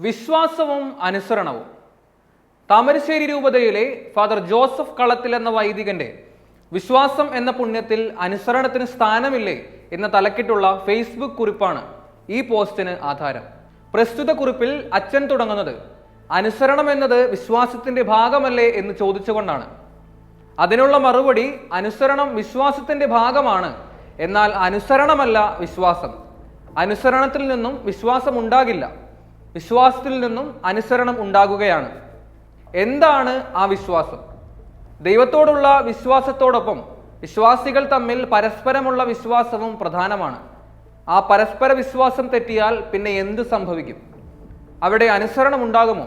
വിശ്വാസവും അനുസരണവും. താമരശ്ശേരി രൂപതയിലെ father Joseph കളത്തിൽ എന്ന വൈദികന്റെ വിശ്വാസം എന്ന പുണ്യത്തിൽ അനുസരണത്തിന് സ്ഥാനമില്ലേ എന്ന തലക്കിട്ടുള്ള ഫേസ്ബുക്ക് കുറിപ്പാണ് ഈ പോസ്റ്റിന് ആധാരം. പ്രസ്തുത കുറിപ്പിൽ അച്ഛൻ തുടങ്ങുന്നത് അനുസരണം എന്നത് വിശ്വാസത്തിന്റെ ഭാഗമല്ലേ എന്ന് ചോദിച്ചുകൊണ്ടാണ്. അതിനുള്ള മറുപടി അനുസരണം വിശ്വാസത്തിന്റെ ഭാഗമാണ് എന്നാൽ അനുസരണമല്ല വിശ്വാസം. അനുസരണത്തിൽ നിന്നും വിശ്വാസം ഉണ്ടാകില്ല വിശ്വാസത്തിൽ നിന്നും അനുസരണം ഉണ്ടാകുകയാണ്. എന്താണ് ആ വിശ്വാസം? ദൈവത്തോടുള്ള വിശ്വാസത്തോടൊപ്പം വിശ്വാസികൾ തമ്മിൽ പരസ്പരമുള്ള വിശ്വാസവും പ്രധാനമാണ്. ആ പരസ്പര വിശ്വാസം തെറ്റിയാൽ പിന്നെ എന്ത് സംഭവിക്കും? അവിടെ അനുസരണം ഉണ്ടാകുമോ?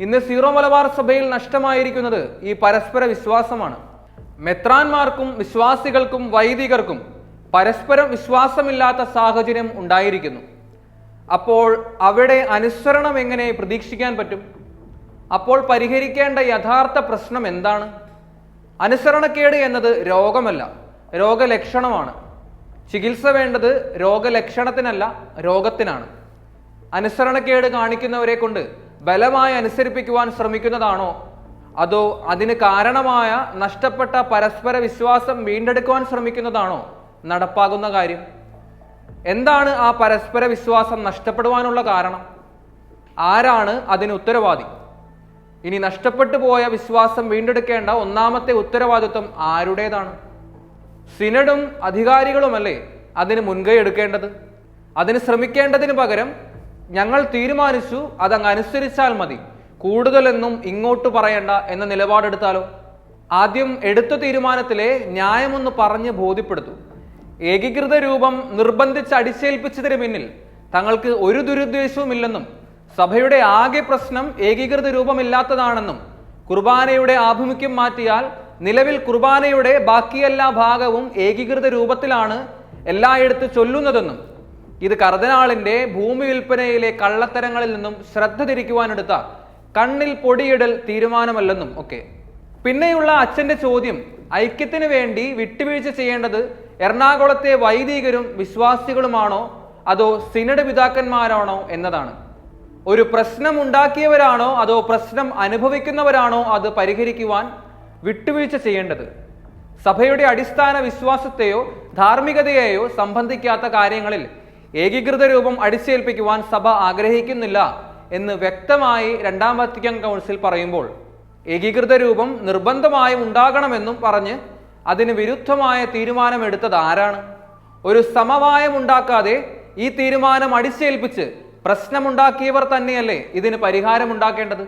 ഇന്ന് സീറോ മലബാർ സഭയിൽ നഷ്ടമായിരിക്കുന്നത് ഈ പരസ്പര വിശ്വാസമാണ്. മെത്രാന്മാർക്കും വിശ്വാസികൾക്കും വൈദികർക്കും പരസ്പരം വിശ്വാസമില്ലാത്ത സാഹചര്യം ഉണ്ടായിരിക്കുന്നു. അപ്പോൾ അവിടെ അനുസരണം എങ്ങനെ പ്രതീക്ഷിക്കാൻ പറ്റും? അപ്പോൾ പരിഹരിക്കേണ്ട യഥാർത്ഥ പ്രശ്നം എന്താണ്? അനുസരണക്കേട് എന്നത് രോഗമല്ല രോഗലക്ഷണമാണ്. ചികിത്സ വേണ്ടത് രോഗലക്ഷണത്തിനല്ല രോഗത്തിനാണ്. അനുസരണക്കേട് കാണിക്കുന്നവരെ കൊണ്ട് ബലമായി അനുസരിപ്പിക്കുവാൻ ശ്രമിക്കുന്നതാണോ? അതോ അതിന് കാരണമായ നഷ്ടപ്പെട്ട പരസ്പര വിശ്വാസം വീണ്ടെടുക്കുവാൻ ശ്രമിക്കുന്നതാണോ? നടപ്പാകുന്ന കാര്യം. എന്താണ് ആ പരസ്പര വിശ്വാസം നഷ്ടപ്പെടുവാനുള്ള കാരണം? ആരാണ് അതിന് ഉത്തരവാദി? ഇനി നഷ്ടപ്പെട്ടു പോയ വിശ്വാസം വീണ്ടെടുക്കേണ്ട ഒന്നാമത്തെ ഉത്തരവാദിത്വം ആരുടേതാണ്? സിനഡും അധികാരികളുമല്ലേ അതിന് മുൻകൈ എടുക്കേണ്ടത്? അതിന് ശ്രമിക്കേണ്ടതിന് പകരം ഞങ്ങൾ തീരുമാനിച്ചു അതങ്ങ് അനുസരിച്ചാൽ മതി. കൂടുതലൊന്നും ഇങ്ങോട്ട് പറയണ്ട എന്ന നിലപാടെടുത്താലോ? ആദ്യം എടുത്ത തീരുമാനത്തിലെ ന്യായമൊന്ന് പറഞ്ഞ് ബോധ്യപ്പെടുത്തു. ഏകീകൃത രൂപം നിർബന്ധിച്ച് അടിച്ചേൽപ്പിച്ചതിന് പിന്നിൽ തങ്ങൾക്ക് ഒരു ദുരുദ്ദേശവുമില്ലെന്നും സഭയുടെ ആകെ പ്രശ്നം ഏകീകൃത രൂപമില്ലാത്തതാണെന്നും കുർബാനയുടെ ആഭിമുഖ്യം മാറ്റിയാൽ നിലവിൽ കുർബാനയുടെ ബാക്കിയെല്ലാ ഭാഗവും ഏകീകൃത രൂപത്തിലാണ് എല്ലായിടത്തും ചൊല്ലുന്നതെന്നും ഇത് കർദനാളിന്റെ ഭൂമി വിൽപ്പനയിലെ കള്ളത്തരങ്ങളിൽ നിന്നും ശ്രദ്ധ തിരിക്കുവാനെടുത്ത കണ്ണിൽ പൊടിയിടൽ തീരുമാനമല്ലെന്നും ഒക്കെ. പിന്നെയുള്ള അച്ഛന്റെ ചോദ്യം ഐക്യത്തിന് വേണ്ടി വിട്ടുവീഴ്ച ചെയ്യേണ്ടത് എറണാകുളത്തെ വൈദികരും വിശ്വാസികളുമാണോ? അതോ സിനഡ് പിതാക്കന്മാരാണോ എന്നതാണ്. ഒരു പ്രശ്നം ഉണ്ടാക്കിയവരാണോ അതോ പ്രശ്നം അനുഭവിക്കുന്നവരാണോ അത് പരിഹരിക്കുവാൻ വിട്ടുവീഴ്ച ചെയ്യേണ്ടത്? സഭയുടെ അടിസ്ഥാന വിശ്വാസത്തെയോ ധാർമ്മികതയെയോ സംബന്ധിക്കാത്ത കാര്യങ്ങളിൽ ഏകീകൃത രൂപം അടിച്ചേൽപ്പിക്കുവാൻ സഭ ആഗ്രഹിക്കുന്നില്ല എന്ന് വ്യക്തമായി രണ്ടാം കൗൺസിൽ പറയുമ്പോൾ ഏകീകൃത രൂപം നിർബന്ധമായും ഉണ്ടാകണമെന്നും പറഞ്ഞ് അതിന് വിരുദ്ധമായ തീരുമാനമെടുത്തത് ആരാണ്? ഒരു സമവായം ഉണ്ടാക്കാതെ ഈ തീരുമാനം അടിച്ചേൽപ്പിച്ച് പ്രശ്നമുണ്ടാക്കിയവർ തന്നെയല്ലേ ഇതിന് പരിഹാരം ഉണ്ടാക്കേണ്ടത്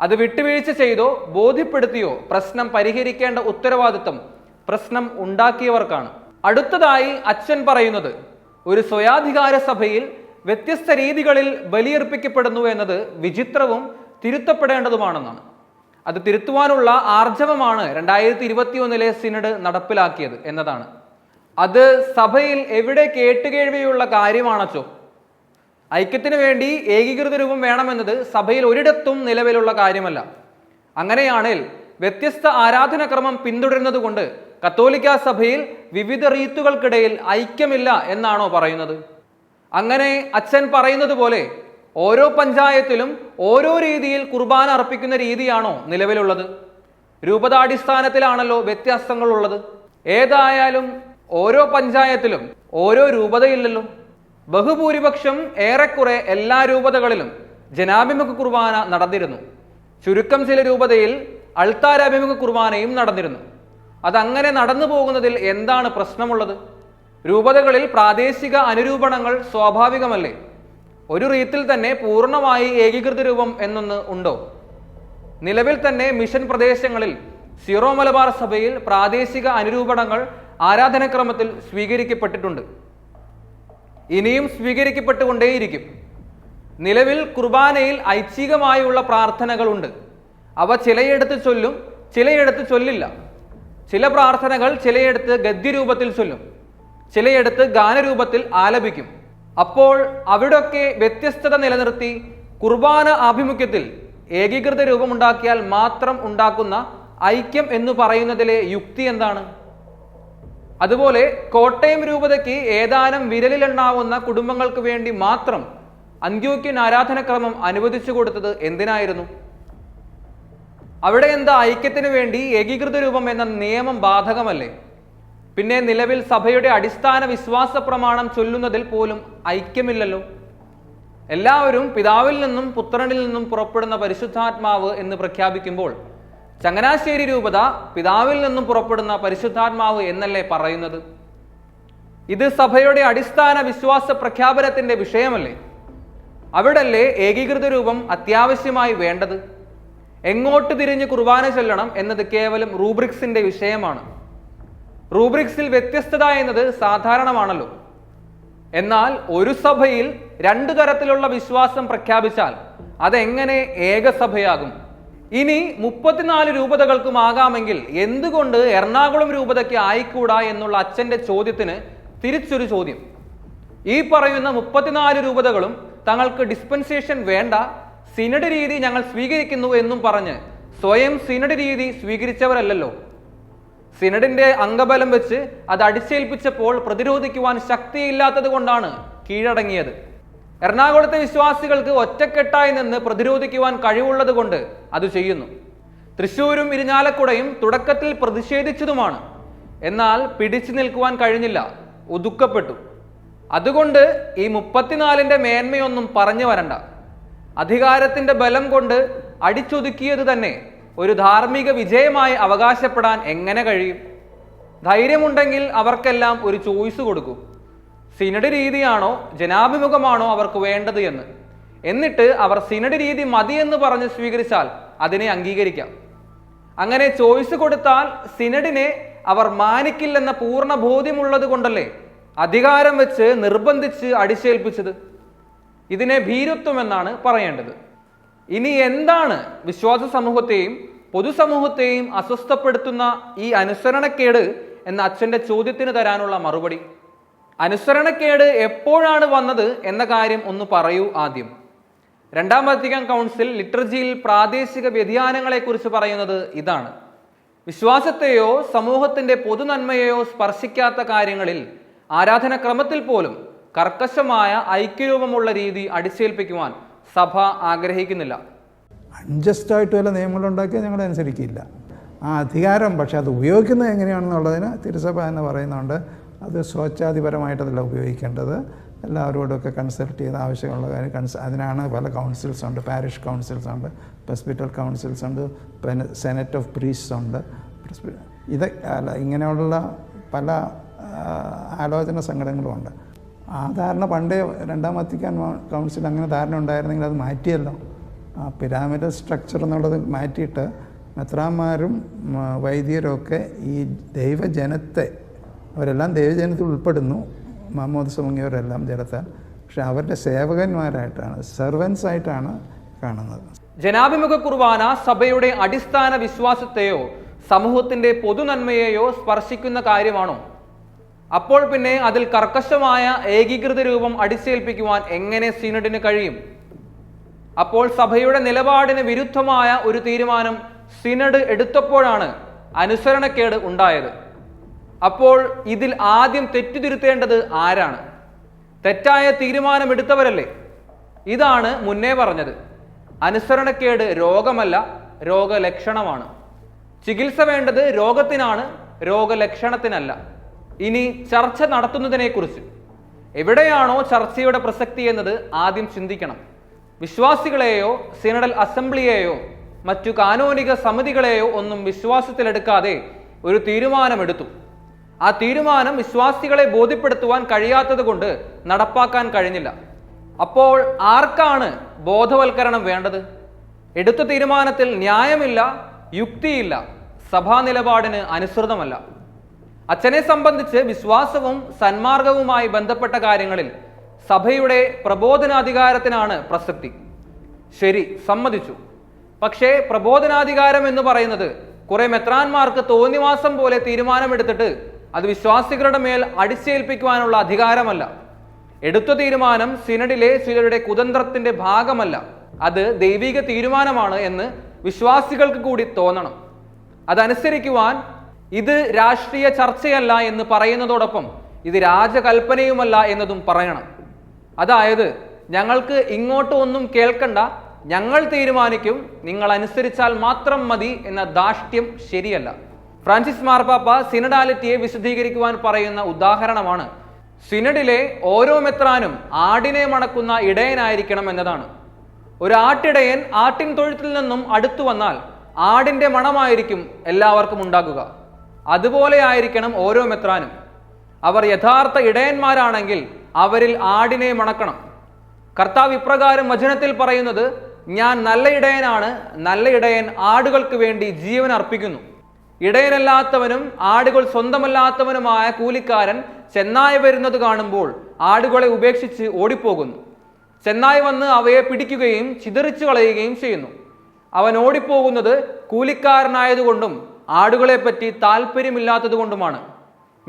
അത് വിട്ടുവീഴ്ച ചെയ്തോ ബോധ്യപ്പെടുത്തിയോ പ്രശ്നം പരിഹരിക്കേണ്ട ഉത്തരവാദിത്വം പ്രശ്നം ഉണ്ടാക്കിയവർക്കാണ്. അടുത്തതായി അച്ഛൻ പറയുന്നത് ഒരു സ്വയാധികാര സഭയിൽ വ്യത്യസ്ത രീതികളിൽ ബലിയർപ്പിക്കപ്പെടുന്നു എന്നത് വിചിത്രവും തിരുത്തപ്പെടേണ്ടതുമാണെന്നാണ്. അത് തിരുത്തുവാനുള്ള ആർജവമാണ് രണ്ടായിരത്തി ഇരുപത്തി ഒന്നിലെ സിനഡ് നടപ്പിലാക്കിയത് എന്നതാണ്. അത് സഭയിൽ എവിടെ കേട്ടുകേഴ്വയുള്ള കാര്യമാണച്ചോ? ഐക്യത്തിന് വേണ്ടി ഏകീകൃത രൂപം വേണമെന്നത് സഭയിൽ ഒരിടത്തും നിലവിലുള്ള കാര്യമല്ല. അങ്ങനെയാണെങ്കിൽ വ്യത്യസ്ത ആരാധനക്രമം പിന്തുടരുന്നത് കൊണ്ട് കത്തോലിക്ക സഭയിൽ വിവിധ റീത്തുകൾക്കിടയിൽ ഐക്യമില്ല എന്നാണോ പറയുന്നത്? അങ്ങനെ അച്ഛൻ പറയുന്നത് പോലെ ഓരോ പഞ്ചായത്തിലും ഓരോ രീതിയിൽ കുർബാന അർപ്പിക്കുന്ന രീതിയാണോ നിലവിലുള്ളത്? രൂപതാടിസ്ഥാനത്തിലാണല്ലോ വ്യത്യാസങ്ങളുള്ളത്. ഏതായാലും ഓരോ പഞ്ചായത്തിലും ഓരോ രൂപതയില്ലല്ലോ. ബഹുഭൂരിപക്ഷം ഏറെക്കുറെ എല്ലാ രൂപതകളിലും ജനാഭിമുഖ കുർബാന നടന്നിരുന്നു. ചുരുക്കം ചില രൂപതയിൽ അൾത്താരാഭിമുഖ കുർബാനയും നടന്നിരുന്നു. അതങ്ങനെ നടന്നു പോകുന്നതിൽ എന്താണ് പ്രശ്നമുള്ളത്? രൂപതകളിൽ പ്രാദേശിക അനുരൂപണങ്ങൾ സ്വാഭാവികമല്ലേ? ഒരു റീത്തിൽ തന്നെ പൂർണമായി ഏകീകൃത രൂപം എന്നൊന്ന് ഉണ്ടോ? നിലവിൽ തന്നെ മിഷൻ പ്രദേശങ്ങളിൽ സിറോ മലബാർ സഭയിൽ പ്രാദേശിക അനുരൂപണങ്ങൾ ആരാധനക്രമത്തിൽ സ്വീകരിക്കപ്പെട്ടിട്ടുണ്ട്. ഇനിയും സ്വീകരിക്കപ്പെട്ടുകൊണ്ടേയിരിക്കും. നിലവിൽ കുർബാനയിൽ ഐച്ഛികമായുള്ള പ്രാർത്ഥനകളുണ്ട്. അവ ചിലയിടത്ത് ചൊല്ലും ചിലയിടത്ത് ചൊല്ലില്ല. ചില പ്രാർത്ഥനകൾ ചിലയിടത്ത് ഗദ്യരൂപത്തിൽ ചൊല്ലും ചിലയിടത്ത് ഗാനരൂപത്തിൽ ആലപിക്കും. അപ്പോൾ അവിടൊക്കെ വ്യത്യസ്തത നിലനിർത്തി കുർബാന ആഭിമുഖ്യത്തിൽ ഏകീകൃത രൂപമുണ്ടാക്കിയാൽ മാത്രം ഉണ്ടാക്കുന്ന ഐക്യം എന്ന് പറയുന്നതിലെ യുക്തി എന്താണ്? അതുപോലെ കോട്ടയം രൂപതയ്ക്ക് ഏതാനും വിരലിലെണ്ണാവുന്ന കുടുംബങ്ങൾക്ക് വേണ്ടി മാത്രം അന്ത്യോക്യൻ ആരാധനക്രമം അനുവദിച്ചു കൊടുത്തത് എന്തിനായിരുന്നു? അവിടെ എന്താ ഐക്യത്തിന് വേണ്ടി ഏകീകൃത രൂപം എന്ന നിയമം ബാധകമല്ലേ? പിന്നെ നിലവിൽ സഭയുടെ അടിസ്ഥാന വിശ്വാസ പ്രമാണം ചൊല്ലുന്നതിൽ പോലും ഐക്യമില്ലല്ലോ. എല്ലാവരും പിതാവിൽ നിന്നും പുത്രനിൽ നിന്നും പുറപ്പെടുന്ന പരിശുദ്ധാത്മാവ് എന്ന് പ്രഖ്യാപിക്കുമ്പോൾ ചങ്ങനാശ്ശേരി രൂപത പിതാവിൽ നിന്നും പുറപ്പെടുന്ന പരിശുദ്ധാത്മാവ് എന്നല്ലേ പറയുന്നത്? ഇത് സഭയുടെ അടിസ്ഥാന വിശ്വാസ പ്രഖ്യാപനത്തിന്റെ വിഷയമല്ലേ? അവിടല്ലേ ഏകീകൃത രൂപം അത്യാവശ്യമായി വേണ്ടത്? എങ്ങോട്ട് തിരിഞ്ഞ് കുർബാന ചൊല്ലണം എന്നത് കേവലം റൂബ്രിക്സിന്റെ വിഷയമാണ്. റൂബ്രിക്സിൽ വ്യത്യസ്തത എന്നത് സാധാരണമാണല്ലോ. എന്നാൽ ഒരു സഭയിൽ രണ്ടു തരത്തിലുള്ള വിശ്വാസം പ്രഖ്യാപിച്ചാൽ അതെങ്ങനെ ഏകസഭയാകും? ഇനി മുപ്പത്തിനാല് രൂപതകൾക്കും ആകാമെങ്കിൽ എന്തുകൊണ്ട് എറണാകുളം രൂപതയ്ക്ക് ആയിക്കൂടാ എന്നുള്ള അച്ഛന്റെ ചോദ്യത്തിന് തിരിച്ചൊരു ചോദ്യം. ഈ പറയുന്ന മുപ്പത്തിനാല് രൂപതകളും തങ്ങൾക്ക് ഡിസ്പെൻസേഷൻ വേണ്ട സിനഡ് രീതി ഞങ്ങൾ സ്വീകരിക്കുന്നു എന്നും പറഞ്ഞ് സ്വയം സിനഡ് രീതി സ്വീകരിച്ചവരല്ലല്ലോ. സിനഡിന്റെ അംഗബലം വെച്ച് അത് അടിച്ചേൽപ്പിച്ചപ്പോൾ പ്രതിരോധിക്കുവാൻ ശക്തിയില്ലാത്തത് കൊണ്ടാണ് കീഴടങ്ങിയത്. എറണാകുളത്തെ വിശ്വാസികൾക്ക് ഒറ്റക്കെട്ടായി നിന്ന് പ്രതിരോധിക്കുവാൻ കഴിവുള്ളത് കൊണ്ട് അത് ചെയ്യുന്നു. തൃശൂരും ഇരിഞ്ഞാലക്കുടയും തുടക്കത്തിൽ പ്രതിഷേധിച്ചതുമാണ്. എന്നാൽ പിടിച്ചു നിൽക്കുവാൻ കഴിഞ്ഞില്ല. ഒതുക്കപ്പെട്ടു. അതുകൊണ്ട് ഈ മുപ്പത്തിനാലിന്റെ മേന്മയൊന്നും പറഞ്ഞു വരണ്ട. അധികാരത്തിന്റെ ബലം കൊണ്ട് അടിച്ചൊതുക്കിയത് തന്നെ ഒരു ധാർമ്മിക വിജയമായി അവകാശപ്പെടാൻ എങ്ങനെ കഴിയും? ധൈര്യമുണ്ടെങ്കിൽ അവർക്കെല്ലാം ഒരു ചോയ്സ് കൊടുക്കും. സിനഡ് രീതിയാണോ ജനാഭിമുഖമാണോ അവർക്ക് വേണ്ടത് എന്ന്. എന്നിട്ട് അവർ സിനഡ് രീതി മതിയെന്ന് പറഞ്ഞ് സ്വീകരിച്ചാൽ അതിനെ അംഗീകരിക്കാം. അങ്ങനെ ചോയ്സ് കൊടുത്താൽ സിനഡിനെ അവർ മാനിക്കില്ലെന്ന പൂർണ ബോധ്യമുള്ളത് കൊണ്ടല്ലേ അധികാരം വെച്ച് നിർബന്ധിച്ച് അടിച്ചേൽപ്പിച്ചത്? ഇതിനെ ഭീരുത്വം എന്നാണ് പറയേണ്ടത്. ഇനി എന്താണ് വിശ്വാസ സമൂഹത്തെയും പൊതുസമൂഹത്തെയും അസ്വസ്ഥപ്പെടുത്തുന്ന ഈ അനുസരണക്കേട് എന്ന അച്ഛന്റെ ചോദ്യത്തിന് തരാനുള്ള മറുപടി? അനുസരണക്കേട് എപ്പോഴാണ് വന്നത് എന്ന കാര്യം ഒന്ന് പറയൂ ആദ്യം. രണ്ടാം വത്തിക്കാൻ കൗൺസിൽ ലിറ്റർജിയിൽ പ്രാദേശിക വ്യതിയാനങ്ങളെക്കുറിച്ച് പറയുന്നത് ഇതാണ്. വിശ്വാസത്തെയോ സമൂഹത്തിന്റെ പൊതുനന്മയെയോ സ്പർശിക്കാത്ത കാര്യങ്ങളിൽ ആരാധനക്രമത്തിൽ പോലും കർക്കശമായ ഐക്യരൂപമുള്ള രീതി അടിച്ചേൽപ്പിക്കുവാൻ സഭ ആഗ്രഹിക്കുന്നില്ല. അൺജസ്റ്റായിട്ട് വല്ല നിയമങ്ങളുണ്ടാക്കിയാൽ ഞങ്ങൾ അനുസരിക്കില്ല. ആ അധികാരം പക്ഷേ അത് ഉപയോഗിക്കുന്നത് എങ്ങനെയാണെന്നുള്ളതിന് തിരുസഭ എന്ന് പറയുന്നുണ്ട്. അത് സ്വച്ഛാധിപരമായിട്ടല്ല ഉപയോഗിക്കേണ്ടത്. എല്ലാവരോടൊക്കെ കൺസൾട്ട് ചെയ്ത് ആവശ്യമുള്ള കാര്യം കൺസ് അതിനാണ് പല കൗൺസിൽസ് ഉണ്ട്. പാരിഷ് കൗൺസിൽസ് ഉണ്ട്. ഹോസ്പിറ്റൽ കൗൺസിൽസ് ഉണ്ട്. സെനറ്റ് ഓഫ് പ്രീസ്റ്റ്സ് ഉണ്ട്. ഇത് അല്ല ഇങ്ങനെയുള്ള പല ആലോചന സംഘടനകളുമുണ്ട് ആ ധാരണ പണ്ടേ രണ്ടാം വത്തിക്കാൻ കൗൺസിൽ അങ്ങനെ ധാരണ ഉണ്ടായിരുന്നെങ്കിൽ അത് മാറ്റിയല്ലോ. ആ പിരാമിഡ് സ്ട്രക്ചർ എന്നുള്ളത് മാറ്റിയിട്ട് മെത്രാന്മാരും ഉം, വൈദികരും ഒക്കെ ഈ ദൈവജനത്തെ അവരെല്ലാം ദൈവജനത്തിൽ ഉൾപ്പെടുന്നു. മാമോദിസ മുങ്ങിയവരെല്ലാം ജനത്താൽ പക്ഷെ അവരുടെ സേവകന്മാരായിട്ടാണ് സെർവൻസ് ആയിട്ടാണ് കാണുന്നത്. ജനാഭിമുഖ കുർബാന സഭയുടെ അടിസ്ഥാന വിശ്വാസത്തെയോ സമൂഹത്തിന്റെ പൊതുനന്മയെയോ സ്പർശിക്കുന്ന കാര്യമാണോ? അപ്പോൾ പിന്നെ അതിൽ കർക്കശമായ ഏകീകൃത രൂപം അടിച്ചേൽപ്പിക്കുവാൻ എങ്ങനെ സിനഡിന് കഴിയും? അപ്പോൾ സഭയുടെ നിലപാടിന് വിരുദ്ധമായ ഒരു തീരുമാനം സിനഡ് എടുത്തപ്പോഴാണ് അനുസരണക്കേട് ഉണ്ടായത്. അപ്പോൾ ഇതിൽ ആദ്യം തെറ്റുതിരുത്തേണ്ടത് ആരാണ്? തെറ്റായ തീരുമാനമെടുത്തവരല്ലേ? ഇതാണ് മുന്നേ പറഞ്ഞത്. അനുസരണക്കേട് രോഗമല്ല രോഗലക്ഷണമാണ്. ചികിത്സ വേണ്ടത് രോഗത്തിനാണ് രോഗലക്ഷണത്തിനല്ല. ഇനി ചർച്ച നടത്തുന്നതിനെക്കുറിച്ച്. എവിടെയാണോ ചർച്ചയുടെ പ്രസക്തി എന്നത് ആദ്യം ചിന്തിക്കണം. വിശ്വാസികളെയോ സിനഡൽ അസംബ്ലിയെയോ മറ്റു കാനോനിക സമിതികളെയോ ഒന്നും വിശ്വാസത്തിലെടുക്കാതെ ഒരു തീരുമാനമെടുത്തു. ആ തീരുമാനം വിശ്വാസികളെ ബോധ്യപ്പെടുത്തുവാൻ കഴിയാത്തത് കൊണ്ട് നടപ്പാക്കാൻ കഴിഞ്ഞില്ല. അപ്പോൾ ആർക്കാണ് ബോധവൽക്കരണം വേണ്ടത്? എടുത്ത തീരുമാനത്തിൽ ന്യായമില്ല യുക്തിയില്ല സഭാ നിലപാടിന് അനുസൃതമല്ല. അച്ഛനെ സംബന്ധിച്ച് വിശ്വാസവും സന്മാർഗവുമായി ബന്ധപ്പെട്ട കാര്യങ്ങളിൽ സഭയുടെ പ്രബോധനാധികാരത്തിനാണ് പ്രസക്തി. ശരി സമ്മതിച്ചു. പക്ഷേ പ്രബോധനാധികാരം എന്ന് പറയുന്നത് കുറെ മെത്രാന്മാർക്ക് തോന്നിവാസം പോലെ തീരുമാനമെടുത്തിട്ട് അത് വിശ്വാസികളുടെ മേൽ അടിച്ചേൽപ്പിക്കുവാനുള്ള അധികാരമല്ല. എടുത്ത തീരുമാനം സിനഡിലെ ചിലരുടെ കുതന്ത്രത്തിന്റെ ഭാഗമല്ല. അത് ദൈവിക തീരുമാനമാണ് എന്ന് വിശ്വാസികൾക്ക് കൂടി തോന്നണം. അതനുസരിക്കുവാൻ ഇത് രാഷ്ട്രീയ ചർച്ചയല്ല എന്ന് പറയുന്നതോടൊപ്പം ഇത് രാജകൽപ്പനയുമല്ല എന്നതും പറയണം. അതായത് ഞങ്ങൾക്ക് ഇങ്ങോട്ട് ഒന്നും കേൾക്കണ്ട. ഞങ്ങൾ തീരുമാനിക്കും. നിങ്ങൾ അനുസരിച്ചാൽ മാത്രം മതി എന്ന ദാഷ്ട്യം ശരിയല്ല. ഫ്രാൻസിസ് മാർപ്പാപ്പ സിനഡാലിറ്റിയെ വിശദീകരിക്കുവാൻ പറയുന്ന ഉദാഹരണമാണ്. സിനഡിലെ ഓരോ മെത്രാനും ആടിനെ മണക്കുന്ന ഇടയനായിരിക്കണം എന്നതാണ്. ഒരു ആട്ടിടയൻ ആട്ടിൻ തൊഴുത്തിൽ നിന്നും അടുത്തു വന്നാൽ ആടിന്റെ മണമായിരിക്കും എല്ലാവർക്കും ഉണ്ടാകുക. അതുപോലെ ആയിരിക്കണം ഓരോ മെത്രാനും. അവർ യഥാർത്ഥ ഇടയന്മാരാണെങ്കിൽ അവരിൽ ആടിനെ മണക്കണം. കർത്താവ് ഇപ്രകാരം വചനത്തിൽ പറയുന്നത് ഞാൻ നല്ല ഇടയനാണ് നല്ല ഇടയൻ ആടുകൾക്ക് വേണ്ടി ജീവൻ അർപ്പിക്കുന്നു. ഇടയനല്ലാത്തവനും ആടുകൾ സ്വന്തമല്ലാത്തവനുമായ കൂലിക്കാരൻ ചെന്നായി വരുന്നത് കാണുമ്പോൾ ആടുകളെ ഉപേക്ഷിച്ച് ഓടിപ്പോകുന്നു. ചെന്നായി വന്ന് അവയെ പിടിക്കുകയും ചിതറിച്ചു കളയുകയും ചെയ്യുന്നു. അവൻ ഓടിപ്പോകുന്നത് കൂലിക്കാരനായതുകൊണ്ടും ആടുകളെപ്പറ്റി താല്പര്യമില്ലാത്തതുകൊണ്ടുമാണ്.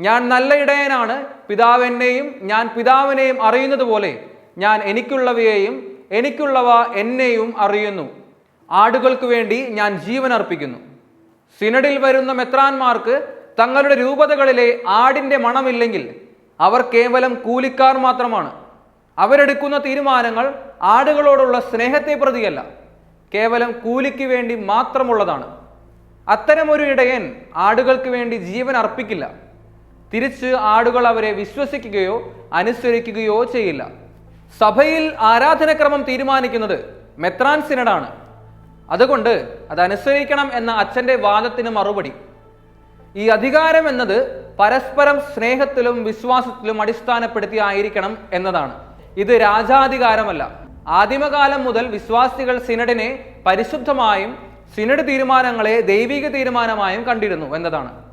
ഞാൻ നല്ല ഇടയനാണ് പിതാവ് എന്നെയും ഞാൻ പിതാവിനെയും അറിയുന്നത് പോലെ ഞാൻ എനിക്കുള്ളവയെയും എനിക്കുള്ളവ എന്നെയും അറിയുന്നു. ആടുകൾക്ക് വേണ്ടി ഞാൻ ജീവൻ അർപ്പിക്കുന്നു. സിനഡിൽ വരുന്ന മെത്രാന്മാർക്ക് തങ്ങളുടെ രൂപതകളിലെ ആടിന്റെ മണമില്ലെങ്കിൽ അവർ കേവലം കൂലിക്കാർ മാത്രമാണ്. അവരെടുക്കുന്ന തീരുമാനങ്ങൾ ആടുകളോടുള്ള സ്നേഹത്തെ പ്രതിയല്ല കേവലം കൂലിക്ക് വേണ്ടി മാത്രമുള്ളതാണ്. അത്തരമൊരു ഇടയൻ ആടുകൾക്ക് വേണ്ടി ജീവൻ അർപ്പിക്കില്ല. തിരിച്ച് ആടുകൾ അവരെ വിശ്വസിക്കുകയോ അനുസരിക്കുകയോ ചെയ്യില്ല. സഭയിൽ ആരാധനക്രമം തീരുമാനിക്കുന്നത് മെത്രാൻ സിനഡാണ് അതുകൊണ്ട് അതനുസരിക്കണം എന്ന അച്ഛന്റെ വാദത്തിന് മറുപടി. ഈ അധികാരം എന്നത് പരസ്പരം സ്നേഹത്തിലും വിശ്വാസത്തിലും അടിസ്ഥാനപ്പെടുത്തി ആയിരിക്കണം എന്നതാണ്. ഇത് രാജാധികാരമല്ല. ആദിമകാലം മുതൽ വിശ്വാസികൾ സിനഡിനെ പരിശുദ്ധമായും സിനഡ് തീരുമാനങ്ങളെ ദൈവിക തീരുമാനമായും കണ്ടിരുന്നു എന്നതാണ്.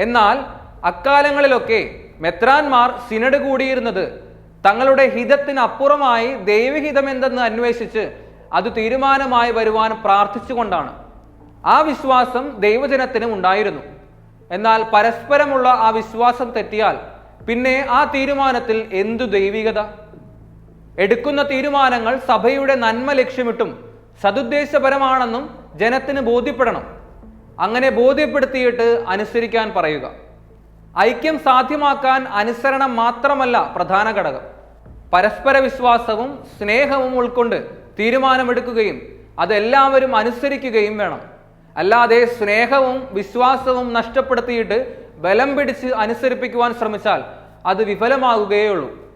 എന്നാൽ അക്കാലങ്ങളിലൊക്കെ മെത്രാൻമാർ സിനഡ് കൂടിയിരുന്നത് തങ്ങളുടെ ഹിതത്തിനപ്പുറമായി ദൈവഹിതം എന്തെന്ന് അന്വേഷിച്ച് അത് തീരുമാനമായി വരുവാൻ പ്രാർത്ഥിച്ചുകൊണ്ടാണ്. ആ വിശ്വാസം ദൈവജനത്തിനും ഉണ്ടായിരുന്നു. എന്നാൽ പരസ്പരമുള്ള ആ വിശ്വാസം തെറ്റിയാൽ പിന്നെ ആ തീരുമാനത്തിൽ എന്തു ദൈവികത? എടുക്കുന്ന തീരുമാനങ്ങൾ സഭയുടെ നന്മ ലക്ഷ്യമിട്ടും സതുദ്ദേശപരമാണെന്നും ജനത്തിന് ബോധ്യപ്പെടണം. അങ്ങനെ ബോധ്യപ്പെടുത്തിയിട്ട് അനുസരിക്കാൻ പറയുക. ഐക്യം സാധ്യമാക്കാൻ അനുസരണം മാത്രമല്ല പ്രധാന ഘടകം. പരസ്പര വിശ്വാസവും സ്നേഹവും ഉൾക്കൊണ്ട് തീരുമാനമെടുക്കുകയും അതെല്ലാവരും അനുസരിക്കുകയും വേണം. അല്ലാതെ സ്നേഹവും വിശ്വാസവും നഷ്ടപ്പെടുത്തിയിട്ട് ബലം പിടിച്ച് അനുസരിപ്പിക്കുവാൻ ശ്രമിച്ചാൽ അത് വിഫലമാകുകയുള്ളൂ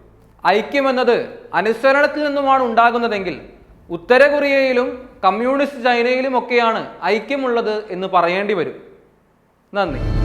ഐക്യമെന്നത് അനുസരണത്തിൽ നിന്നുമാണ് ഉണ്ടാകുന്നതെങ്കിൽ ഉത്തര കൊറിയയിലും കമ്മ്യൂണിസ്റ്റ് ചൈനയിലും ഒക്കെയാണ് ഐക്യമുള്ളത് എന്ന് പറയേണ്ടി വരും. നന്ദി.